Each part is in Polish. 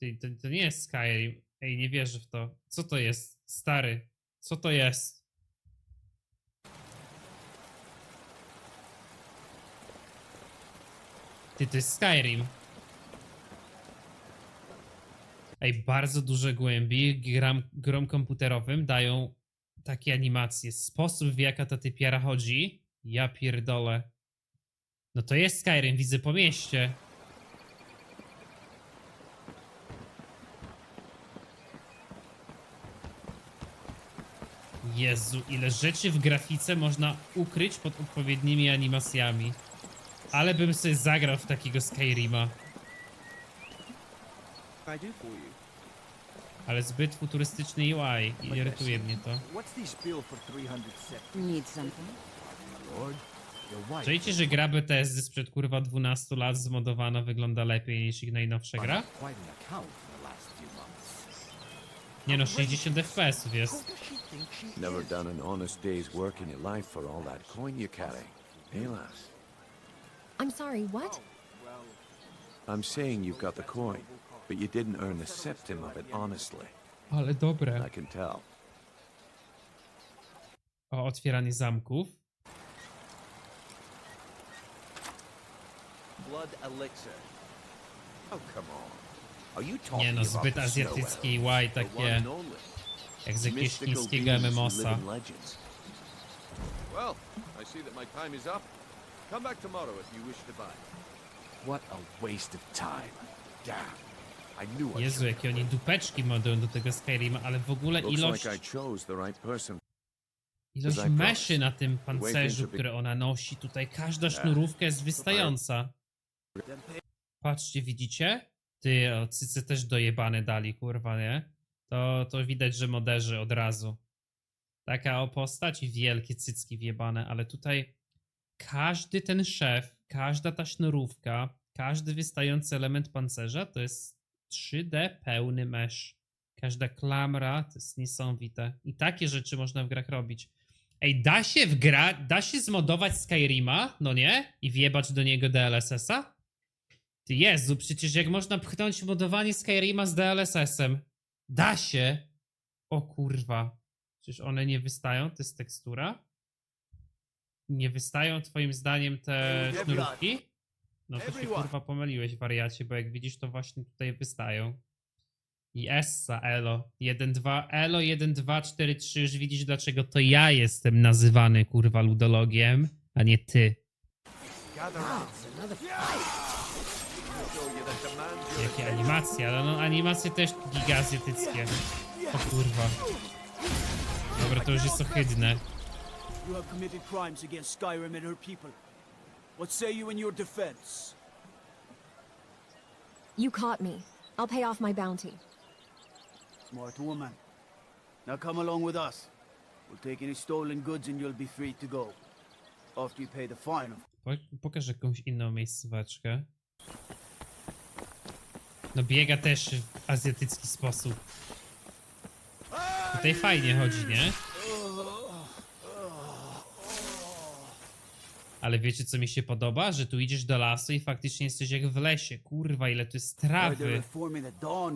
To, to nie jest Skyrim. Ej, nie wierzę w to. Co to jest? Stary. Co to jest? Ty, to jest Skyrim. Ej, bardzo duże głębi gram, grom komputerowym dają takie animacje. Sposób, w jaka ta typiara chodzi, ja pierdolę. No to jest Skyrim, widzę po mieście. Jezu, ile rzeczy w grafice można ukryć pod odpowiednimi animacjami. Ale bym sobie zagrał w takiego Skyrima. I do for you. Ale zbyt futurystyczny UI i irytuje mnie to. What's this bill for 300 sept? Need something? Lord, your wife. Czujecie, że gra BTS sprzed kurwa 12 lat zmodowana wygląda lepiej niż ich najnowsza gra? Quite an account for the last few months. Nie no, 60 FPS jest. Never done an honest day's work in your life for all that coin you carry. Hey, lass. I'm sorry, what? I'm saying you've got the coin, but you didn't earn a septim of it honestly. Ale dobre. I can tell. O, otwieranie zamków. Blood elixir. Oh, come on. Nie no, zbyt Elves, the one takie, jak z jakiegoś chińskiego MMOsa. Well, I see that my time is up. Come back tomorrow if you wish to buy. What a waste of time. Damn. I knew I Jezu, jakie oni dupeczki modują do tego Skyrima, ale w ogóle ilość, I ilość I meszy na tym pancerzu, które ona nosi, tutaj każda sznurówka jest wystająca. Patrzcie, widzicie? Ty, o, cyce też dojebane dali, kurwa, nie? To, to widać, że moderzy od razu. Taka o postać i wielkie cycki wjebane, ale tutaj każdy ten szef, każda ta sznurówka, każdy wystający element pancerza to jest 3D pełny mesh. Każda klamra to jest niesamowite. I takie rzeczy można w grach robić. Ej, da się w gra, da się zmodować Skyrima, no nie? I wjebać do niego DLSS-a? Ty Jezu, przecież jak można pchnąć modowanie Skyrima z DLSS-em? Da się! O kurwa. Przecież one nie wystają, to jest tekstura? Nie wystają twoim zdaniem te sznurówki? No to się kurwa pomyliłeś wariacie, bo jak widzisz to właśnie tutaj wystają. I Essa, Elo. 1-2, Elo 1-2-4-3. Już widzisz dlaczego to ja jestem nazywany kurwa ludologiem, a nie ty. Gather round. Jakie animacje, ale no animacje też gigazjatyckie. O kurwa. Dobra, to już jest ohydne. You have committed crimes against Skyrim and her people. What say you in your defense? You caught me. I'll pay off my bounty. Smart woman. Now come along with us. We'll take any stolen goods and you'll be free to go. After you pay the fine, Pokaż jakąś inną miejscóweczkę. No biega też w azjatycki sposób. Tutaj fajnie chodzi, nie? Ale wiecie co mi się podoba? Że tu idziesz do lasu i faktycznie jesteś jak w lesie. Kurwa, ile tu jest trawy.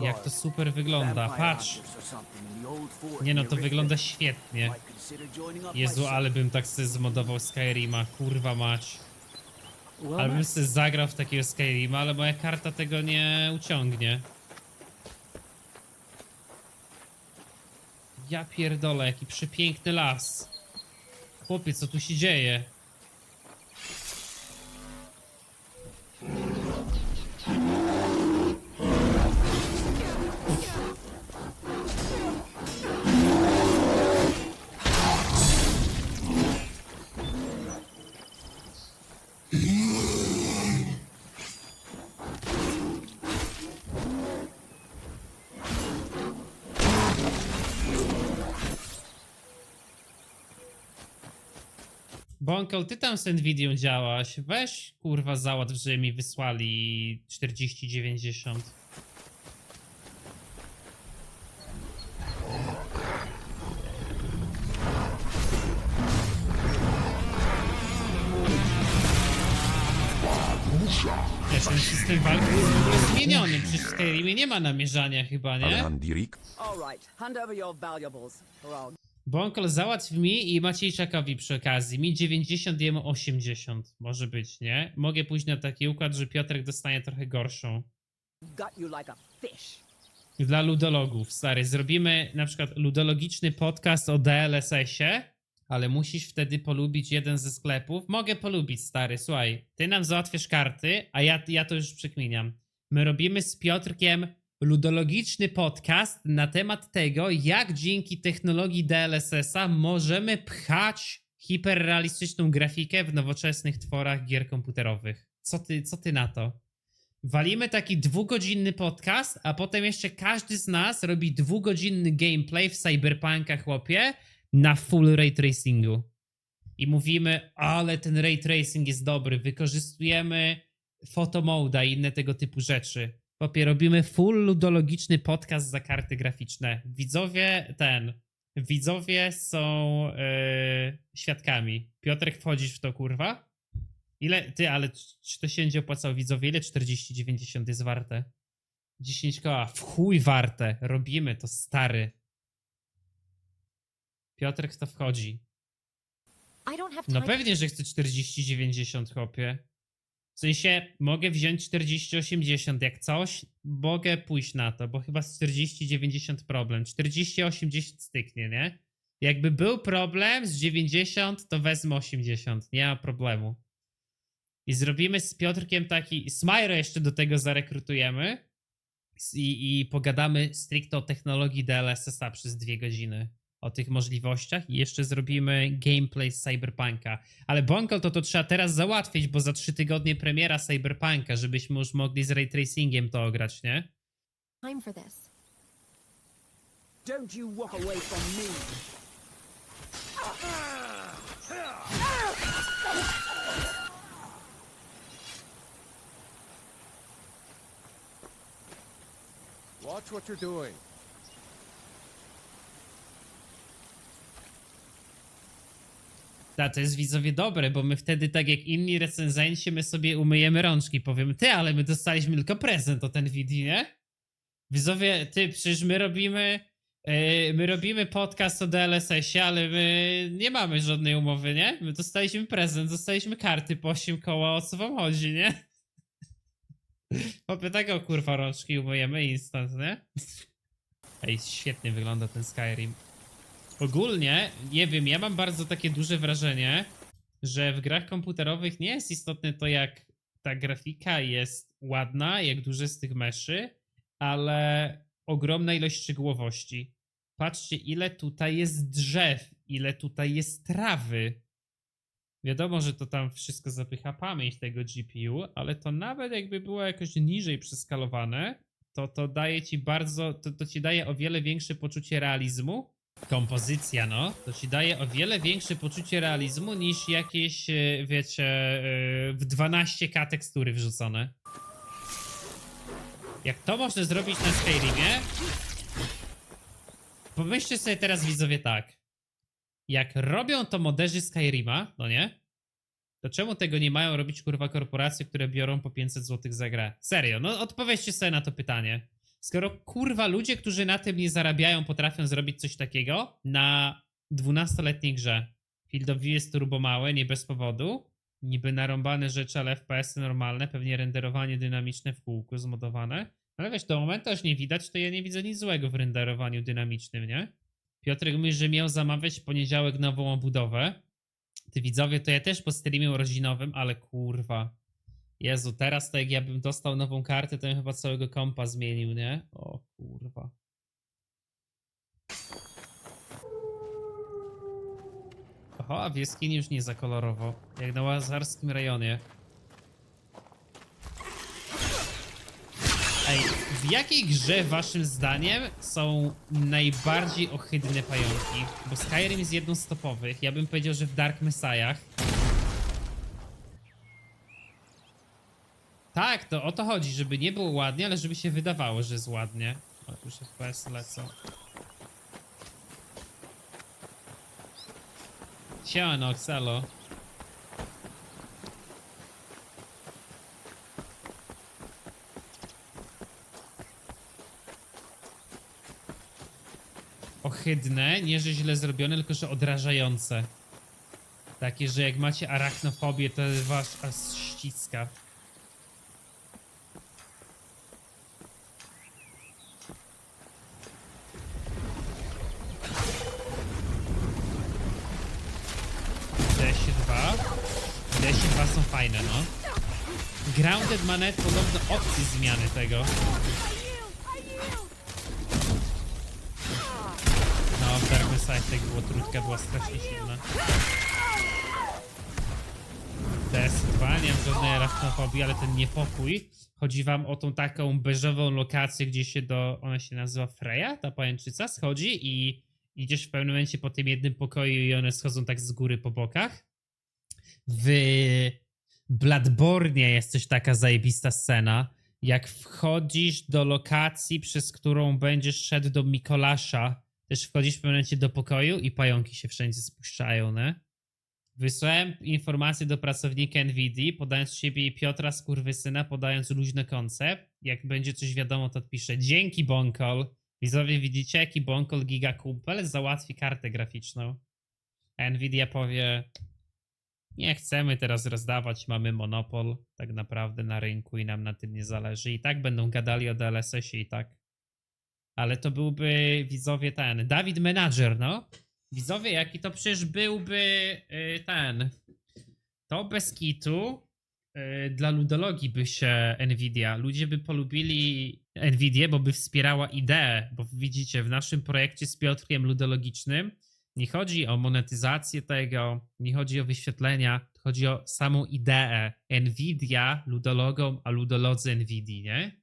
Jak to super wygląda. Patrz. Nie no, to wygląda świetnie. Jezu, ale bym tak sobie zmodował Skyrima, kurwa mać. Well, Ale bym sobie zagrał w takiego Skyrima, ale moja karta tego nie uciągnie. Ja pierdolę, jaki przepiękny las. Chłopie, co tu się dzieje? Bonkol, ty tam z Nvidią działaś. Weź kurwa załatw, że mi wysłali 4090. Wiesz, ten system walki jest w ogóle zmieniony. Przecież w Skyrimie nie ma namierzania chyba, nie? Dirik. All right, hand over your valuables, or I'll Bonkol załatw mi i Maciejczakowi przy okazji. Mi 90, jemu 80. Może być, nie? Mogę pójść na taki układ, że Piotrek dostanie trochę gorszą. Dla ludologów, stary. Zrobimy na przykład ludologiczny podcast o DLSS-ie, ale musisz wtedy polubić jeden ze sklepów. Mogę polubić, stary, słuchaj. Ty nam załatwisz karty, a ja, ja to już przekminiam. My robimy z Piotrkiem ludologiczny podcast na temat tego, jak dzięki technologii DLSS-a możemy pchać hiperrealistyczną grafikę w nowoczesnych tworach gier komputerowych. Co ty, co ty na to? Walimy taki dwugodzinny podcast, a potem jeszcze każdy z nas robi dwugodzinny gameplay w Cyberpunka, chłopie, na full ray tracingu. I mówimy, ale ten ray tracing jest dobry, wykorzystujemy photomoda i inne tego typu rzeczy. Chłopie, robimy full ludologiczny podcast za karty graficzne. Widzowie, ten, widzowie są yy, świadkami. Piotrek, wchodzisz w to, kurwa? Ile, ty, ale czy to się będzie opłacało widzowie? Ile 40,90 jest warte? 10 koła, w chuj warte. Robimy to, stary. Piotrek to wchodzi. No pewnie, że chcę 40,90 chłopie. W sensie, mogę wziąć 40,80 jak coś, mogę pójść na to, bo chyba z 40,90 problem. 40,80 styknie, nie? Jakby był problem z 90, to wezmę 80, nie ma problemu. I zrobimy z Piotrkiem taki. Smajro jeszcze do tego zarekrutujemy. I, I pogadamy stricte o technologii DLSS-a przez dwie godziny. O tych możliwościach. I jeszcze zrobimy gameplay z Cyberpunka. Ale Bonkol to to trzeba teraz załatwić, bo za trzy tygodnie premiera Cyberpunka, żebyśmy już mogli z ray tracingiem to ograć, nie? Time for this. Don't you walk away from me. Watch what you're doing. Ta, to jest widzowie dobre, bo my wtedy, tak jak inni recenzenci, my sobie umyjemy rączki. Powiemy, ty, ale my dostaliśmy tylko prezent o ten wideo, nie? Widzowie, ty, przecież my robimy, yy, my robimy podcast o DLSS-ie, ale my nie mamy żadnej umowy, nie? My dostaliśmy prezent, dostaliśmy karty po 8 koła, o co wam chodzi, nie? Chłopie, tego kurwa rączki umyjemy instant, nie? Ej, świetnie wygląda ten Skyrim. Ogólnie, nie wiem, ja mam bardzo takie duże wrażenie, że w grach komputerowych nie jest istotne to, jak ta grafika jest ładna, jak duże jest tych meszy, ale ogromna ilość szczegółowości. Patrzcie, ile tutaj jest drzew, ile tutaj jest trawy. Wiadomo, że to tam wszystko zapycha pamięć tego GPU, ale to nawet jakby było jakoś niżej przeskalowane, to to daje ci bardzo, to, to ci daje o wiele większe poczucie realizmu. Kompozycja, no, to ci daje o wiele większe poczucie realizmu niż jakieś, e, wiecie, e, w 12K tekstury wrzucone. Jak to można zrobić na Skyrimie? Pomyślcie sobie teraz widzowie tak. Jak robią to moderzy Skyrima, no nie? To czemu tego nie mają robić kurwa korporacje, które biorą po 500 zł za grę? Serio, no odpowiedzcie sobie na to pytanie. Skoro kurwa ludzie, którzy na tym nie zarabiają, potrafią zrobić coś takiego na 12-letniej grze. Field of view jest turbo małe, nie bez powodu. Niby narąbane rzeczy, ale FPS-y normalne, pewnie renderowanie dynamiczne w kółku zmodowane. Ale wiesz, do momentu aż nie widać, to ja nie widzę nic złego w renderowaniu dynamicznym, nie? Piotrek mówi, że miał zamawiać w poniedziałek nową obudowę. Ty widzowie, to ja też po streamie urodzinowym, ale kurwa. Jezu, teraz to jak ja bym dostał nową kartę, to bym chyba całego kompa zmienił, nie? O kurwa. Oho, a w jaskini już nie za kolorowo. Jak na łazarskim rejonie. Ej, w jakiej grze waszym zdaniem są najbardziej ohydne pająki? Bo Skyrim jest jedną z topowych. Ja bym powiedział, że w Dark Messiah. Tak, to o to chodzi, żeby nie było ładnie, ale żeby się wydawało, że jest ładnie. O, już FPS lecą. Siema Nox. Ohydne, nie że źle zrobione, tylko że odrażające. Takie, że jak macie arachnofobię, to was aż ściska. Fajne, no. Grounded ma nawet podobno opcję zmiany tego. No, w Dark Messiah tak było, trudka była strasznie silna. DS2, nie mam żadnej arachnofobii, ale ten niepokój. Chodzi wam o tą taką beżową lokację, gdzie się do, ona się nazywa Freya, ta pajęczyca, schodzi i idziesz w pewnym momencie po tym jednym pokoju i one schodzą tak z góry po bokach. W Bladbornie jest też taka zajebista scena, jak wchodzisz do lokacji, przez którą będziesz szedł do Mikolasza, też wchodzisz w pewnym momencie do pokoju i pająki się wszędzie spuszczają, ne? Wysłałem informację do pracownika NVIDII, podając siebie i Piotra Skurwysyna, podając luźny koncept. Jak będzie coś wiadomo, to odpiszę. Dzięki Bonkol. Widzowie, widzicie, jaki Bonkol Giga Kumpel załatwi kartę graficzną. A Nvidia powie, nie chcemy teraz rozdawać, mamy monopol tak naprawdę na rynku i nam na tym nie zależy. I tak będą gadali o DLSS-ie i tak. Ale to byłby, widzowie, ten, Dawid Menadżer, no. Widzowie, jaki to przecież byłby y, ten. To bez kitu y, dla ludologii by się Nvidia. Ludzie by polubili Nvidię, bo by wspierała ideę. Bo widzicie, w naszym projekcie z Piotrkiem ludologicznym nie chodzi o monetyzację tego, nie chodzi o wyświetlenia, chodzi o samą ideę. Nvidia ludologom, a ludolodzy Nvidii, nie?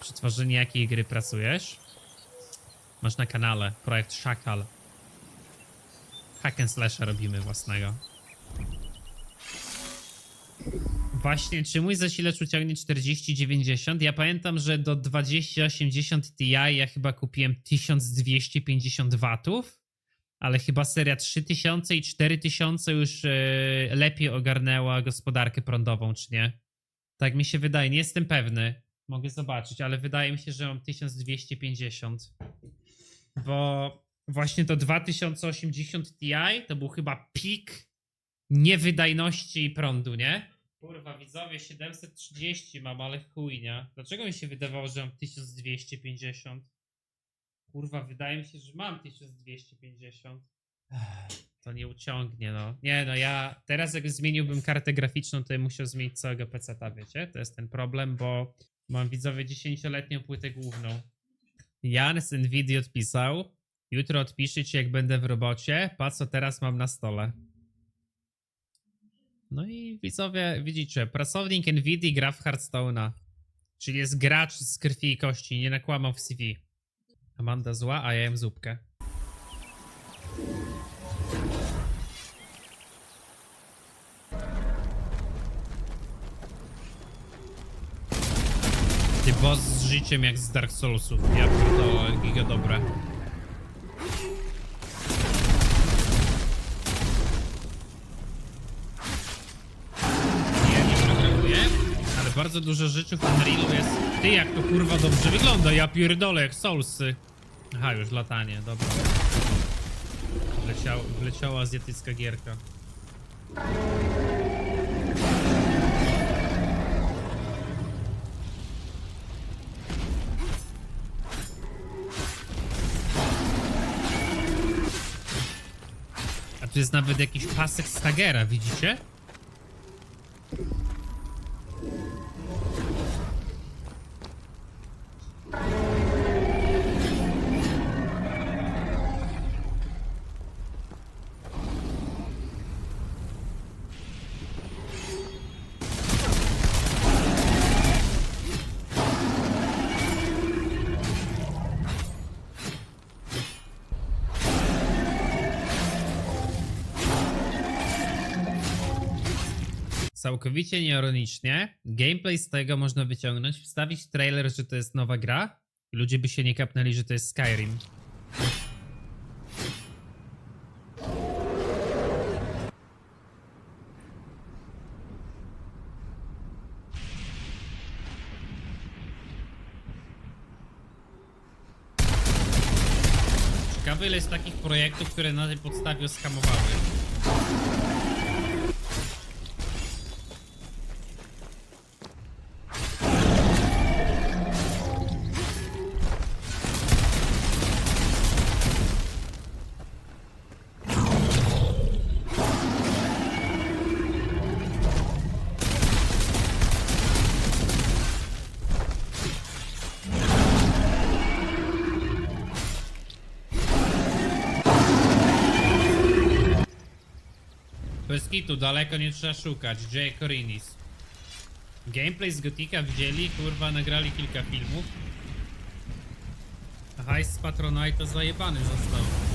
Przy tworzeniu jakiej gry pracujesz? Masz na kanale projekt Szakal. Hack and slasha robimy własnego. Właśnie, czy mój zasilacz uciągnie 4090? Ja pamiętam, że do 2080 Ti ja chyba kupiłem 1250 watów, ale chyba seria 3000 i 4000 już e, lepiej ogarnęła gospodarkę prądową, czy nie? Tak mi się wydaje, nie jestem pewny. Mogę zobaczyć, ale wydaje mi się, że mam 1250. Bo właśnie to 2080 Ti to był chyba pik niewydajności prądu, nie? Kurwa, widzowie, 730 mam, ale chuj, nie? Dlaczego mi się wydawało, że mam 1250? Kurwa, wydaje mi się, że mam 1250. Ech, To nie uciągnie, no. Nie, no ja teraz jak zmieniłbym kartę graficzną, to bym musiał zmienić całego PC-ta, wiecie? To jest ten problem, bo mam widzowie 10-letnią płytę główną. Jan z Nvidia odpisał. Jutro odpiszę ci, jak będę w robocie. Patrz, co teraz mam na stole. No i widzowie, widzicie, pracownik Nvidia gra w Hearthstone'a. Czyli jest gracz z krwi i kości, nie nakłamał w CV. Amanda zła, a ja jem zupkę. Ty boss z życiem jak z Dark Soulsów. Ja pierdolę, giga dobre. Ale bardzo dużo rzeczy w Unrealu jest... Ty, jak to kurwa dobrze wygląda, ja pierdolę, jak Soulsy. Aha, już latanie, dobra. Wleciał, wleciała azjatycka gierka. A tu jest nawet jakiś pasek Stagera, widzicie? całkowicie nieironicznie, gameplay z tego można wyciągnąć, wstawić trailer, że to jest nowa gra i ludzie by się nie kapnęli, że to jest Skyrim. Ciekawe ile jest takich projektów, które na tej podstawie skamowały. Bez kitu, daleko nie trzeba szukać. Jay Corinis. Gameplay z Gotika widzieli, kurwa, nagrali kilka filmów. Hajs z Patronite zajebany został.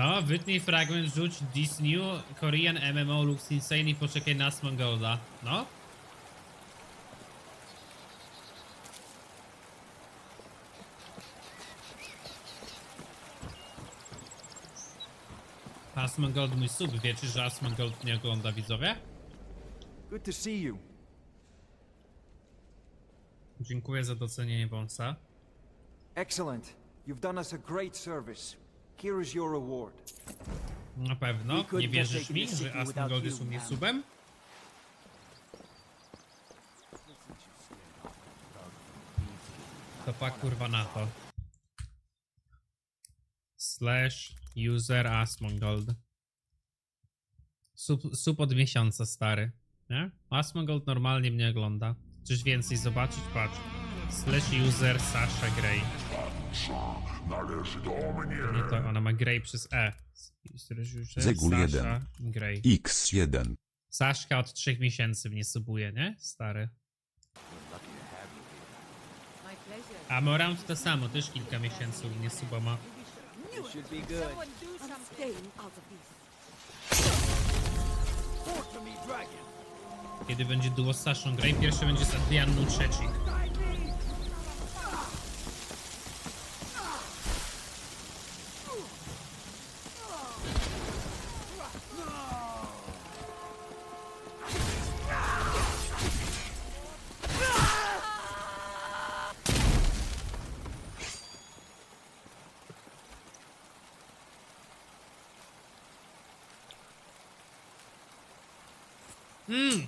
No, wytnij fragment, rzuć This new Korean MMO looks insane i poczekaj na Smongolda. No. Asmongold mój sub, wiecie, że Asmongold nie ogląda widzowie? Good to see you. Dziękuję za docenienie wąsa. Excellent. You've done us a great service. Here is your reward. Na pewno. Nie wierzysz mi, że Asmongold jest u mnie subem? To pa kurwa na to. Slash user Asmongold. Sub, sub od miesiąca stary. Nie? Asmongold normalnie mnie ogląda. Chcesz więcej zobaczyć? Patrz. Slash user Sasha Grey. Nie to, ona ma Grey przez E. Zegul Sasha jeden. Grey. X1. Saszka od trzech miesięcy mnie subuje, nie? Stary. A Morant to samo, też kilka miesięcy u mnie suba ma. Kiedy będzie duo z Saszą Grey, pierwszy będzie z Adrianną trzeci. Mm.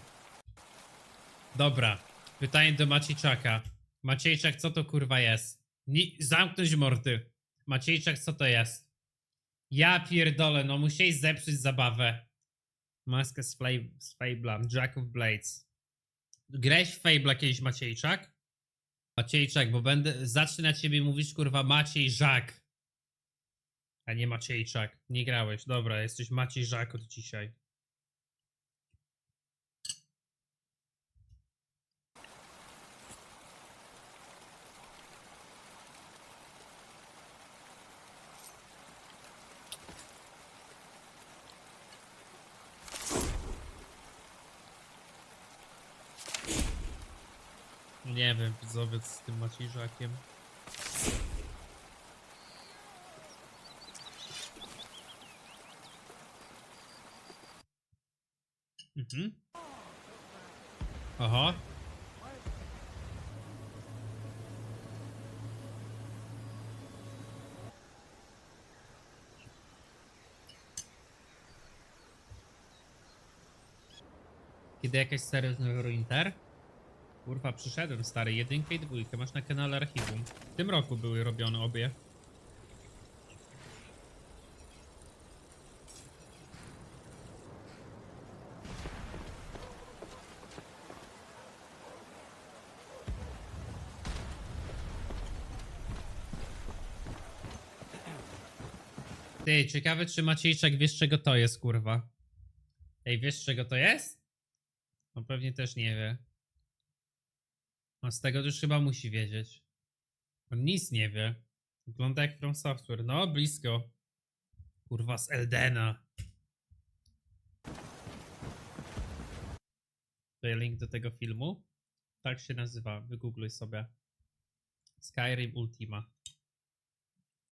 Dobra. Pytanie do Maciejczaka. Maciejczak, co to kurwa jest? Nie, zamknąć mordy. Maciejczak, co to jest? Ja pierdolę, no musieli zepsuć zabawę. Maskę z, Fla- z Fable'a, Jack of Blades. Grałeś w Fable'a kiedyś, Maciejczak? Maciejczak, bo będę, zacznę na ciebie mówić kurwa Maciej Żak. A nie Maciejczak. Nie grałeś, dobra, jesteś Maciej Żak od dzisiaj. Nie wiem, widzowiec z tym Maciejżakiem. Mhm. Aha. Kiedy jakaś seria z Neverwinter? Kurwa, przyszedłem stary, jedynkę i dwójkę, masz na kanale archiwum. W tym roku były robione obie. Ty, ciekawe czy Maciejczak wiesz czego to jest, kurwa. Ej, wiesz czego to jest? No pewnie też nie wie. A z tego już chyba musi wiedzieć. On nic nie wie. Wygląda jak From Software. No, blisko. Kurwa z Eldena. Jest link do tego filmu. Tak się nazywa. Wygoogluj sobie. Skyrim Ultima.